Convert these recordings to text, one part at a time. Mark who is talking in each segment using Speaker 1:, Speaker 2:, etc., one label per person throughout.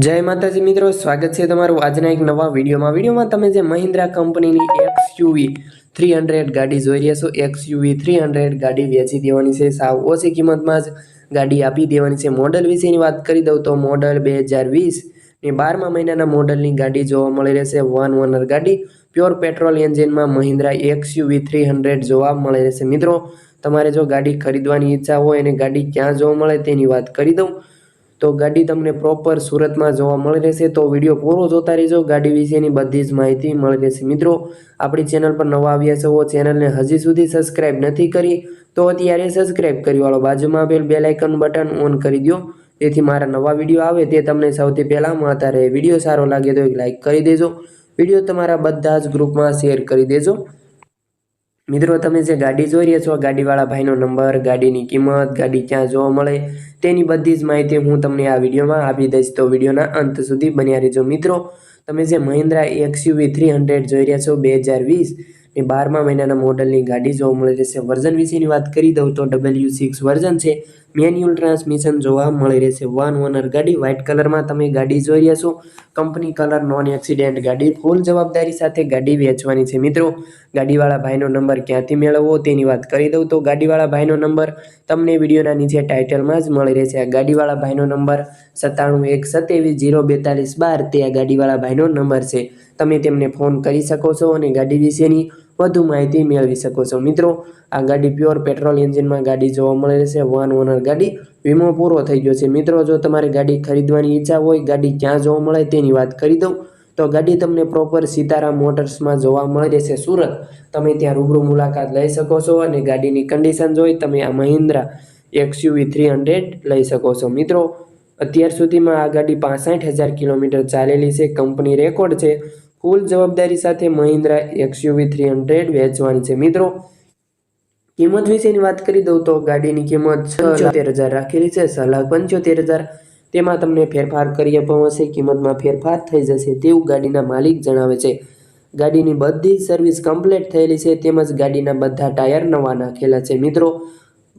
Speaker 1: જય માતાજી મિત્રો, સ્વાગત છે તમારું આજના એક નવા વિડીયોમાં. વિડીયોમાં તમે જે મહિન્દ્રા કંપનીની એક્સયુવી થ્રી હંડ્રેડ ગાડી જોઈ રહ્યા છો એક્સયુવી થ્રી હંડ્રેડ ગાડી વેચી દેવાની છે. સાવ ઓછી કિંમતમાં જ ગાડી આપી દેવાની છે. મોડલ વિશેની વાત કરી દઉં તો મોડલ બે હજાર વીસ ને બારમા મહિનાના મોડલની ગાડી જોવા મળી રહેશે. વન ઓનર ગાડી, પ્યોર પેટ્રોલ એન્જિનમાં મહિન્દ્રા એક્સયુવી થ્રી હંડ્રેડ જોવા મળી રહેશે. મિત્રો, તમારે જો ગાડી ખરીદવાની ઈચ્છા હોય અને ગાડી ક્યાં જોવા મળે તેની વાત કરી દઉં. તો ગાડી તમને પ્રોપર સુરતમાં જોવા મળી રહેશે. તો વીડિયો પૂરો જોતા રહેજો. ગાડી વિશેની બધી જ માહિતી મળી રહેશે. મિત્રો, આપણી ચેનલ પર નવા આવ્યા છો, ચેનલને હજી સુધી સબસ્ક્રાઇબ નથી કરી, તો અત્યારે સબસ્ક્રાઇબ કરી વાળો બાજુમાં આપેલ બેલ આઇકન બટન ઓન કરી દો તેથી મારા નવા વીડિયો આવે તે તમને સૌથી પહેલાં મળતા રહે. વીડિયો સારો લાગે તો એક લાઇક કરી દેજો. વીડિયો તમારા બધા જ ગ્રુપમાં શેર કરી દેજો. મિત્રો, તમે જે ગાડી જોઈ રહ્યા છો ગાડીવાળા ભાઈનો નંબર, ગાડીની કિંમત, ગાડી ક્યાં જોવા મળે, તેની બધી જ માહિતી હું તમને આ વિડીયોમાં આપી દઈશ. તો વિડીયોના અંત સુધી બન્યા રહેજો. મિત્રો, તમે જે મહિન્દ્રા એક્સયુવી થ્રી હંડ્રેડ જોઈ રહ્યા છો, બે હજાર વીસ ને બારમા મહિનાના મોડલની ગાડી જોવા મળી રહેશે. વર્ઝન વિશેની વાત કરી દઉં તો ડબલ્યુ સિક્સ વર્ઝન છે. મેન્યુઅલ ટ્રાન્સમિશન જોવા મળી રહેશે. વન ઓનર ગાડી વ્હાઇટ કલરમાં તમે ગાડી જોઈ રહ્યા છો. કંપની કલર નોન એક્સિડેન્ટ ગાડી ફૂલ જવાબદારી સાથે ગાડી વેચવાની છે. મિત્રો, ગાડીવાળા ભાઈનો નંબર ક્યાંથી મેળવવો તેની વાત કરી દઉં તો ગાડીવાળા ભાઈનો નંબર તમને વિડીયોના નીચે ટાઇટલમાં જ મળી રહેશે. આ ગાડીવાળા ભાઈનો નંબર સત્તાણું એક સત્યાવીસ જીરો બેતાલીસ બાર તે આ ગાડીવાળા ભાઈનો નંબર છે. તમે તેમને ફોન કરી શકો છો અને ગાડી વિશેની વધુ માહિતી મેળવી શકો છો. મિત્રો, આ ગાડી પ્યોર પેટ્રોલ એન્જિનમાં ગાડી જોવા મળે છે. વન ઓનર ગાડી વીમો પૂરો થઈ ગયો છે. મિત્રો, જો તમારે ગાડી ખરીદવાની ઈચ્છા હોય, ગાડી ક્યાં જોવા મળે તેની વાત કરી દઉં. તો ગાડી તમને પ્રોપર સીતારામ મોટર્સમાં જોવા મળે રહેશે. સુરત, તમે ત્યાં રૂબરૂ મુલાકાત લઈ શકો છો અને ગાડીની કન્ડિશન જોઈ તમે આ મહિન્દ્રા એક્સયુવી થ્રી હંડ્રેડ લઈ શકો છો. મિત્રો, અત્યાર સુધીમાં આ ગાડી પાસઠ હજાર કિલોમીટર ચાલેલી છે. કંપની રેકોર્ડ છે. ફૂલ જવાબદારી સાથે મહિન્દ્રા એક્સયુવી થ્રી હંડ્રેડ વેચવાની છે. મિત્રો, કિંમત વિશેની વાત કરી દઉં તો ગાડીની કિંમત છોતેર હજાર રાખેલી છે. છ લાખ પંચોતેર હજાર. તેમાં તમને ફેરફાર કરી આપવામાં કિંમતમાં ફેરફાર થઈ જશે તેવું ગાડીના માલિક જણાવે છે. ગાડીની બધી સર્વિસ કમ્પ્લીટ થયેલી છે. તેમજ ગાડીના બધા ટાયર નવા નાખેલા છે. મિત્રો,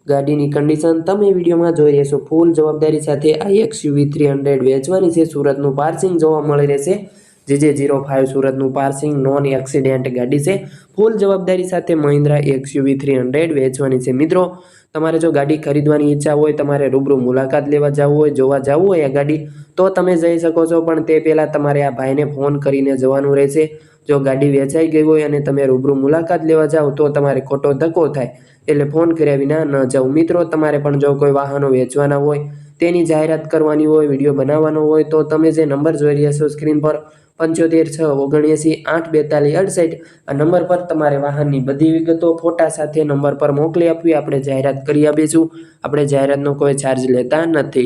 Speaker 1: ગાડીની કન્ડિશન તમે વિડીયોમાં જોઈ રહેશો. ફૂલ જવાબદારી સાથે આ એક્સયુવી થ્રી હંડ્રેડ વેચવાની છે. સુરતનું પાર્સિંગ જોવા મળી રહેશે. જે જીરો ફાઇવ સુરતનું પાર્સિંગ નોન એક્સિડેન્ટ ગાડી છે. ફૂલ જવાબદારી સાથે મહિન્દ્રા એક્સયુવી થ્રી હંડ્રેડ વેચવાની છે. મિત્રો, તમારે જો ગાડી ખરીદવાની ઈચ્છા હોય, તમારે રૂબરૂ મુલાકાત લેવા જવું હોય, જોવા જવું હોય આ ગાડી, તો તમે જઈ શકો છો. પણ તે પહેલાં તમારે આ ભાઈને ફોન કરીને જવાનું રહેશે. જો ગાડી વેચાઈ ગઈ હોય અને તમે રૂબરૂ મુલાકાત લેવા જાઓ, તો તમારે ખોટો ધક્કો થાય. એટલે ફોન કર્યા વિના ન જાઓ. મિત્રો, તમારે પણ જો કોઈ વાહનો વેચવાના હોય, તેની જાહેરાત કરવાની હોય, વીડિયો બનાવવાનો હોય, તો તમે જે નંબર જોઈ રહ્યા છો સ્ક્રીન પર પંચોતેર છ ઓગણએંસી આઠ બેતાલીસ અડસઠ આ નંબર પર તમારે વાહનની બધી વિગતો, ફોટા સાથે નંબર પર મોકલી આપવી. આપણે જાહેરાત કરી આપીશું. આપણે જાહેરાતનો કોઈ ચાર્જ લેતા નથી.